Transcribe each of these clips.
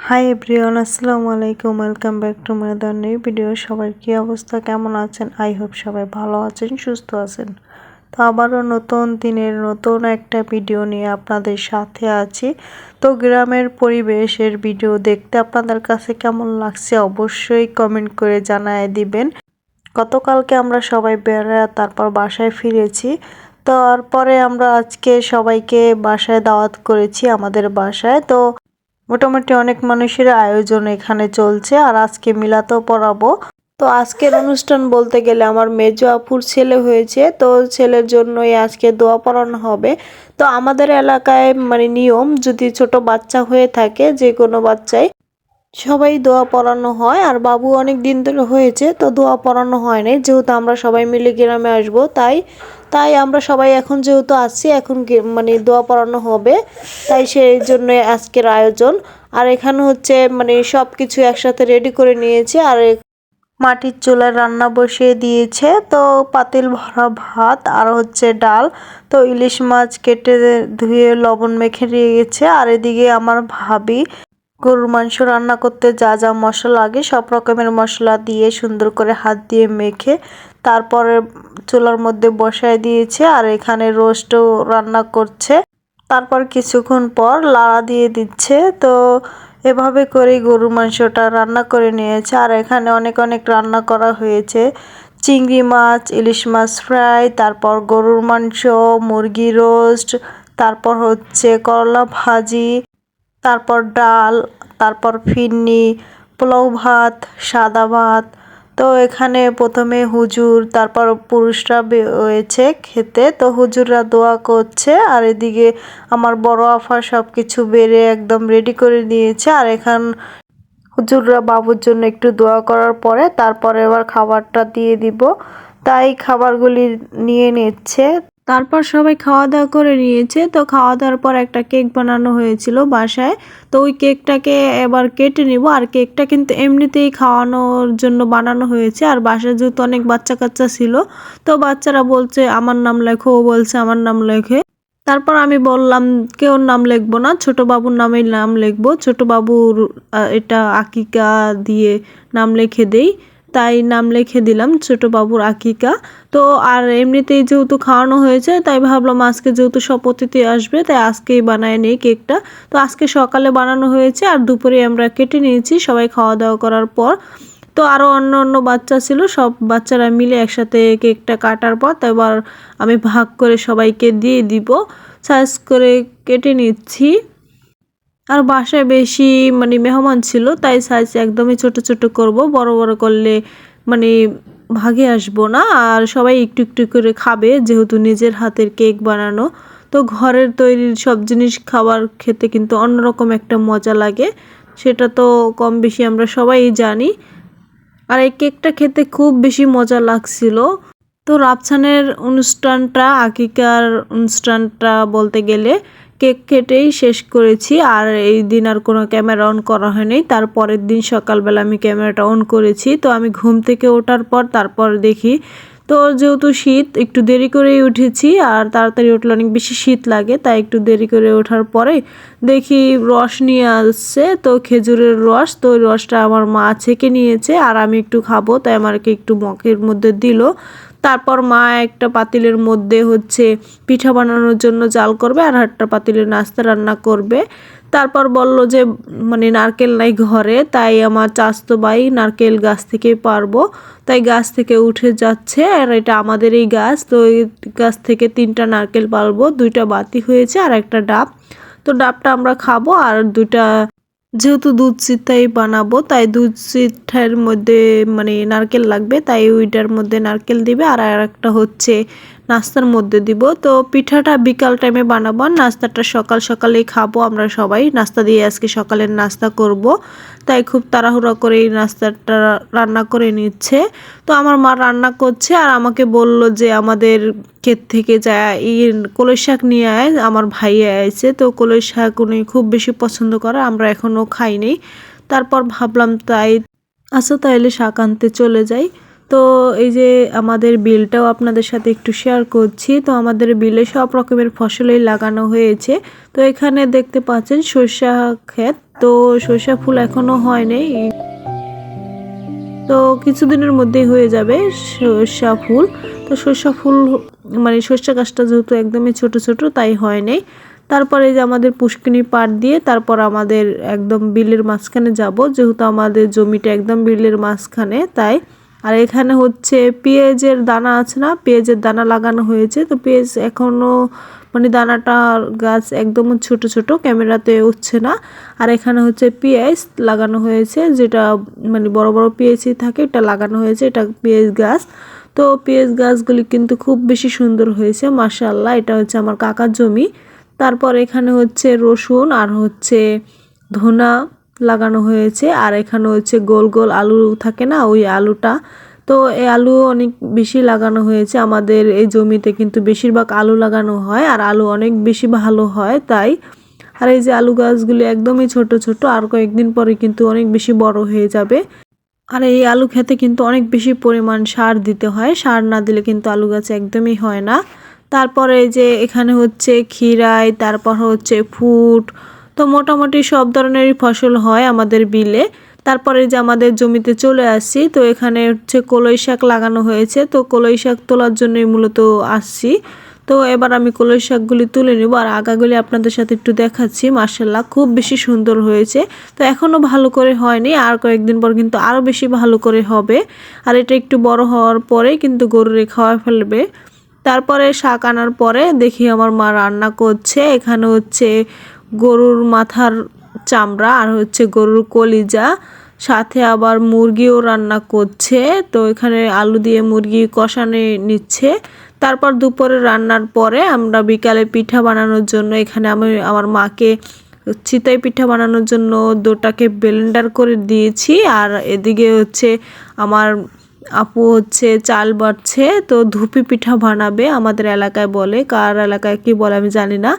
High everyone আসসালামু আলাইকুম welcome back to my new video সবার কি অবস্থা? কেমন আছেন? আই হোপ সবাই ভালো আছেন, সুস্থ আছেন। তো আবারও নতুন দিনের নতুন একটা ভিডিও নিয়ে আপনাদের সাথে আছি। তো গ্রামের পরিবেশের ভিডিও দেখতে আপনাদের কাছে কেমন লাগছে অবশ্যই কমেন্ট করে জানায় দিবেন। গতকালকে আমরা সবাই বেড়া তারপর বাসায় ফিরেছি। তারপরে আমরা আজকে সবাইকে বাসায় দাওয়াত করেছি আমাদের বাসায়। তো মোটামুটি অনেক মানুষের আয়োজন এখানে চলছে, আর আজকে মিলাতেও পড়াবো। তো আজকের অনুষ্ঠান বলতে গেলে আমার মেজো আপুর ছেলে হয়েছে, তো ছেলের জন্যই আজকে দোয়া পড়ানো হবে। তো আমাদের এলাকায় মানে নিয়ম, যদি ছোট বাচ্চা হয়ে থাকে যে কোনো বাচ্চাই সবাই দোয়া পড়ানো হয়, আর বাবু অনেক দিন ধরে হয়েছে, তো দোয়া পড়ানো হয় নাই। যেহেতু আমরা সবাই মিলে গ্রামে আসব, তাই তাই আমরা সবাই এখন যেহেতু আসছি এখন মানে দোয়া পড়ানো হবে। তাই সেই জন্য আজকের আয়োজন। আর এখানে হচ্ছে মানে সব কিছু একসাথে রেডি করে নিয়েছে, আর মাটির চুলায় রান্না বসিয়ে দিয়েছে। তো পাতিল ভরা ভাত, আর হচ্ছে ডাল। তো ইলিশ মাছ কেটে ধুয়ে লবণ মেখে দিয়ে গেছে আর এদিকে আমার ভাবি গরুর মাংস রান্না করতে যা যা মশলা লাগে সব রকমের মশলা দিয়ে সুন্দর করে হাত দিয়ে মেখে তারপরে চুলার মধ্যে বসায় দিয়েছে আর এখানে রোস্টও রান্না করছে। তারপর কিছুক্ষণ পর লাড়া দিয়ে দিচ্ছে। তো এভাবে করে গরুর মাংসটা রান্না করে নিয়েছে। আর এখানে অনেক অনেক রান্না করা হয়েছে। চিংড়ি মাছ, ইলিশ মাছ ফ্রাই, তারপর গরুর মাংস, মুরগি রোস্ট, তারপর হচ্ছে করলা ভাজি। তারপর ডাল, তারপর ফিরনি, পোলাও ভাত, সাদা ভাত। তো এখানে প্রথমে হুজুর, তারপর পুরুষরা হয়েছে খেতে। তো হুজুররা দোয়া করছে, আর এদিকে আমার বড় আফা সব কিছু বেড়ে একদম রেডি করে দিয়েছে আর এখান হুজুররা বাবুর জন্য একটু দোয়া করার পরে তারপরে এবার খাবারটা দিয়ে দিব। তাই খাবারগুলি নিয়ে নিচ্ছে। তারপর সবাই খাওয়া দাওয়া করে নিয়েছে। তো খাওয়া দাওয়ার পর একটা কেক বানানো হয়েছিল বাসায়। তো ওই কেকটাকে এবার কেটে নিব। আর কেকটা কিন্তু এমনিতেই খাওয়ানোর জন্য বানানো হয়েছে। আর বাসায় যেহেতু অনেক বাচ্চা কাচ্চা ছিল, তো বাচ্চারা বলছে, আমার নাম লেখো। ও বলছে, আমার নাম লেখে। তারপর আমি বললাম, কেউ নাম লিখব না। ছোট বাবুর নামেই নাম লিখব। ছোট বাবুর এটা আকিকা দিয়ে নাম লিখে দেই। তাই নাম লিখে দিলাম ছোট বাবুর আকিকা। তো আর এমনিতেই যেহেতু খাওয়ানো হয়েছে, তাই ভাবলাম আজকে যেহেতু সব অতিথি আসবে, তাই আজকেই বানায় নেই কেকটা। তো আজকে সকালে বানানো হয়েছে আর দুপুরে আমরা কেটে নিয়েছি, সবাই খাওয়া দাওয়া করার পর। তো আরও অন্য অন্য বাচ্চা ছিল, সব বাচ্চারা মিলে একসাথে কেকটা কাটার পর, তো এবার আমি ভাগ করে সবাইকে দিয়ে দিব। সাইজ করে কেটে নিচ্ছি। আর বাসায় বেশি মানে মেহমান ছিল, তাই সাইজ একদমই ছোট ছোট করব, বড় বড় করলে মানে ভাগে আসব না। আর সবাই একটু একটু করে খাবে, যেহেতু নিজের হাতের কেক বানানো। তো ঘরের তৈরির সব জিনিস খাবার খেতে কিন্তু অন্যরকম একটা মজা লাগে। সেটা তো কম বেশি আমরা সবাই জানি। আর এই কেকটা খেতে খুব বেশি মজা লাগছিল। তো রাফসানের অনুষ্ঠানটা আকিকার অনুষ্ঠানটা বলতে গেলে কেক কেটেই শেষ করেছি, আর এই দিন আর কোনো ক্যামেরা অন করা হয়নি। তার পরের দিন সকালবেলা আমি ক্যামেরাটা অন করেছি। তো আমি ঘুম থেকে ওঠার পর তারপর দেখি, তো যেহেতু শীত, একটু দেরি করেই উঠেছি, আর তাড়াতাড়ি উঠলে অনেক বেশি শীত লাগে, তাই একটু দেরি করে ওঠার পরে দেখি রস নিয়ে আসছে, তো খেজুরের রস, তো ওই রসটা আমার মা ছেঁকে নিয়েছে, আর আমি একটু খাব, তাই আমাকে একটু মকের মধ্যে দিল। তারপর মা একটা পাতিলের মধ্যে হচ্ছে পিঠা বানানোর জন্য জাল করবে আর একটা পাতিলে নাস্তা রান্না করবে। তারপর বলল যে মানে নারকেল নাই ঘরে, তাই আমার চাস্তো ভাই নারকেল গাছ থেকে পারব। তাই গাছ থেকে উঠে যাচ্ছে আর এটা আমাদের এই গাছ, তো এই গাছ থেকে তিনটা নারকেল পারব দুইটা বাতি হয়েছে আর একটা ডাব। তো ডাবটা আমরা খাব আর দুইটা যেহেতু দুধ চিত্তাই বানাবো, তাই দুধ চিত্তার মধ্যে মানে নারকেল লাগবে, তাই ওইটার মধ্যে নারকেল দিবে। আর আর একটা হচ্ছে নাস্তার মধ্যে দিব। তো পিঠাটা বিকাল টাইমে বানাবো। নাস্তাটা সকাল সকালেই খাব। আমরা সবাই নাস্তা দিয়ে আজকে সকালের নাস্তা করব। তাই খুব তাড়াহুড়া করে এই নাস্তাটা রান্না করে নিচ্ছে। তো আমার মা রান্না করছে আর আমাকে বলল যে আমাদের ক্ষেত থেকে যায় ই কলই শাক নিয়ে আয়। আমার ভাই আইছে তো কলই শাক উনি খুব বেশি পছন্দ করে। আমরা এখনও খাইনি। তারপর ভাবলাম তাই আচ্ছা তাইলে শাক আনতে চলে যাই। তো এই যে আমাদের বিলটাও আপনাদের সাথে একটু শেয়ার করছি। তো আমাদের বিলে সব রকমের ফসলই লাগানো হয়েছে। তো এখানে দেখতে পাচ্ছেন সর্ষা ক্ষেত। তো সরিষা ফুল এখনও হয়নি। তো কিছুদিনের মধ্যেই হয়ে যাবে সর্ষা ফুল। তো সর্ষা ফুল মানে সর্ষা গাছটা যেহেতু একদমই ছোট ছোট, তাই হয় হয়নি। তারপরে যে আমাদের পুষ্কিনি পাট দিয়ে তারপর আমাদের একদম বিলের মাঝখানে যাব। যেহেতু আমাদের জমিটা একদম বিলের মাঝখানে, তাই আর এখানে হচ্ছে পেঁয়াজের দানা আছে না? পেঁয়াজের দানা লাগানো হয়েছে। তো পেঁয়াজ এখনও মানে দানাটা গাছ একদম ছোট ছোট, ক্যামেরাতে উঠছে না। আর এখানে হচ্ছে পেঁয়াজ লাগানো হয়েছে, যেটা মানে বড় বড় পেঁয়াজই থাকে, এটা লাগানো হয়েছে, এটা পেঁয়াজ গাছ। তো পেঁয়াজ গাছগুলি কিন্তু খুব বেশি সুন্দর হয়েছে মাসাল্লাহ এটা হচ্ছে আমার কাকার জমি। তারপর এখানে হচ্ছে রসুন আর হচ্ছে ধনা। লাগানো হয়েছে। আর এখানে হচ্ছে গোল গোল আলু থাকে না, ওই আলুটা। তো এই আলু অনেক বেশি লাগানো হয়েছে। আমাদের এই জমিতে কিন্তু বেশিরভাগ আলু লাগানো হয় আর আলু অনেক বেশি ভালো হয় তাই। আর এই যে আলু গাছগুলি একদমই ছোট ছোট, আর কয়েকদিন পরে কিন্তু অনেক বেশি বড় হয়ে যাবে। আর এই আলু খেতে কিন্তু অনেক বেশি পরিমাণ সার দিতে হয়। সার না দিলে কিন্তু আলু গাছ একদমই হয় না। তারপরে যে এখানে হচ্ছে খিরাই তারপর হচ্ছে ফুট তো মোটামুটি সব ধরনেরই ফসল হয় আমাদের বিলে। তারপরে যে আমাদের জমিতে চলে আসছি, তো এখানে হচ্ছে কলই শাক লাগানো হয়েছে। তো কলই শাক তোলার জন্যই মূলত আসছি। তো এবার আমি কলই শাকগুলি তুলে নেব। আর আগাগুলি আপনাদের সাথে একটু দেখাচ্ছি। মার্শাল্লাহ খুব বেশি সুন্দর হয়েছে। তো এখনও ভালো করে হয়নি। আর কয়েকদিন পর কিন্তু আরও বেশি ভালো করে হবে। আর এটা একটু বড় হওয়ার পরে কিন্তু গরুরে খাওয়া ফেলবে। তারপরে শাক আনার পরে দেখি আমার মা রান্না করছে। এখানে হচ্ছে গরুর মাথার চামড়া আর হচ্ছে গরুর কলিজা, সাথে আবার মুরগিও রান্না করছে। তো এখানে আলু দিয়ে মুরগি কষানে নিচ্ছে। তারপর দুপুরে রান্নার পরে আমরা বিকালে পিঠা বানানোর জন্য এখানে আমি আমার মাকে চিতাই পিঠা বানানোর জন্য দুটাকে ব্লেন্ডার করে দিয়েছি। আর এদিকে হচ্ছে আমার আপু হচ্ছে চাল বাড়ছে তো ধুপি পিঠা বানাবে আমাদের এলাকায় বলে। কার এলাকায় কি বলে আমি জানি না।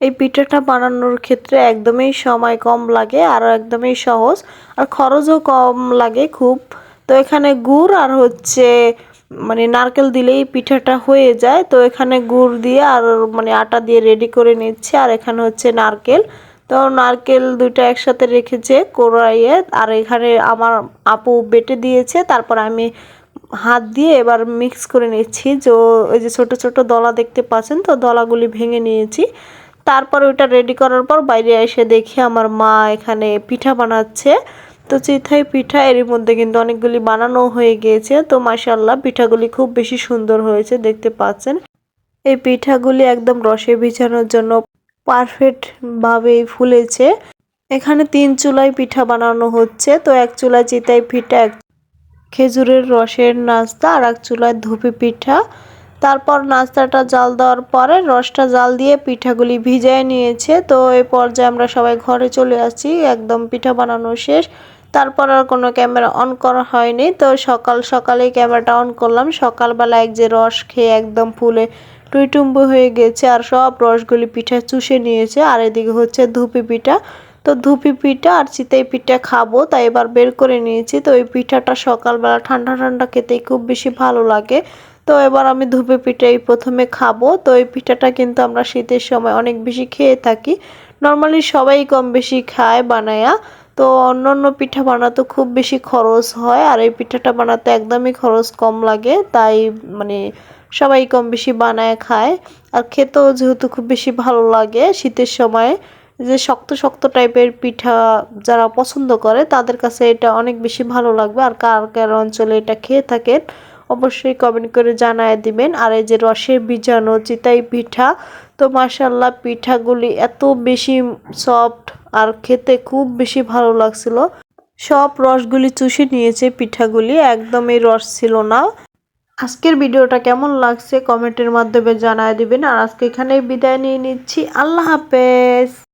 এই পিঠাটা বানানোর ক্ষেত্রে একদমই সময় কম লাগে, আর একদমই সহজ। আর খরচও কম লাগে খুব। তো এখানে গুড় আর হচ্ছে মানে নারকেল দিলেই পিঠাটা হয়ে যায়। তো এখানে গুড় দিয়ে আর মানে আটা দিয়ে রেডি করে নিচ্ছে। আর এখানে হচ্ছে নারকেল। তো নারকেল দুইটা একসাথে রেখেছে কড়াইয়ে। আর এখানে আমার আপু বেটে দিয়েছে। তারপর আমি হাত দিয়ে এবার মিক্স করে নিচ্ছি। যে ওই যে ছোট ছোট দলা দেখতে পাচ্ছেন, তো দলাগুলি ভেঙে নিয়েছি। তারপর ওইটা রেডি করার পর বাইরে এসে দেখি আমার মা এখানে পিঠা বানাচ্ছে। তো চিথাই পিঠা এর মধ্যে কিন্তু অনেকগুলি বানানো হয়ে গিয়েছে। তো মাসাল্লাহ পিঠাগুলি খুব বেশি সুন্দর হয়েছে, দেখতে পাচ্ছেন। এই পিঠাগুলি একদম রসে ভিজানোর জন্য পারফেক্ট ভাবেই ফুলেছে। এখানে তিন চুলায় পিঠা বানানো হচ্ছে। তো এক চুলায় চিতাই পিঠা, এক খেজুরের রসের নাস্তা, আর এক চুলায় ধুপি পিঠা। তারপর নাস্তাটা জাল দেওয়ার পরে রসটা জাল দিয়ে পিঠাগুলি ভিজায় নিয়েছে। তো এই পর্যায়ে আমরা সবাই ঘরে চলে আসছি, একদম পিঠা বানানো শেষ। তারপর আর কোনো ক্যামেরা অন করা হয়নি। তো সকাল সকালেই ক্যামেরাটা অন করলাম। সকালবেলা এক যে রস খেয়ে একদম ফুলে টুইটুম্বু হয়ে গেছে আর সব রসগুলি পিঠা চুষে নিয়েছে। আর এদিকে হচ্ছে ধুপি পিঠা। তো ধুপি পিঠা আর চিতাই পিঠা খাব, তাই এবার বের করে নিয়েছি। তো ওই পিঠাটা সকালবেলা ঠান্ডা ঠান্ডা খেতেই খুব বেশি ভালো লাগে। তো এবার আমি ধুপে পিঠাই প্রথমে খাব। তো এই পিঠাটা কিন্তু আমরা শীতের সময় অনেক বেশি খেয়ে থাকি। নর্মালি সবাই কম বেশি খায় বানায়া। তো অন্য অন্য পিঠা বানাতে খুব বেশি খরচ হয় আর এই পিঠাটা বানাতে একদমই খরচ কম লাগে। তাই মানে সবাই কম বেশি বানায় খায়। আর খেতেও যেহেতু খুব বেশি ভালো লাগে শীতের সময়, যে শক্ত শক্ত টাইপের পিঠা যারা পছন্দ করে তাদের কাছে এটা অনেক বেশি ভালো লাগবে। আর কার কার অঞ্চলে এটা খেয়ে থাকেন অবশ্যই কমেন্ট করে জানায় দিবেন। আর এই যে রসের বীজাণু, চিতাই পিঠা, তো মাসাল্লাহ পিঠাগুলি এত বেশি সফট আর খেতে খুব বেশি ভালো লাগছিল। সব রসগুলি চুষে নিয়েছে পিঠাগুলি একদমই রস ছিল না। আজকের ভিডিওটা কেমন লাগছে কমেন্টের মাধ্যমে জানায় দিবেন। আর আজকে এখানেই বিদায় নিয়ে নিচ্ছি। আল্লাহ হাফেজ।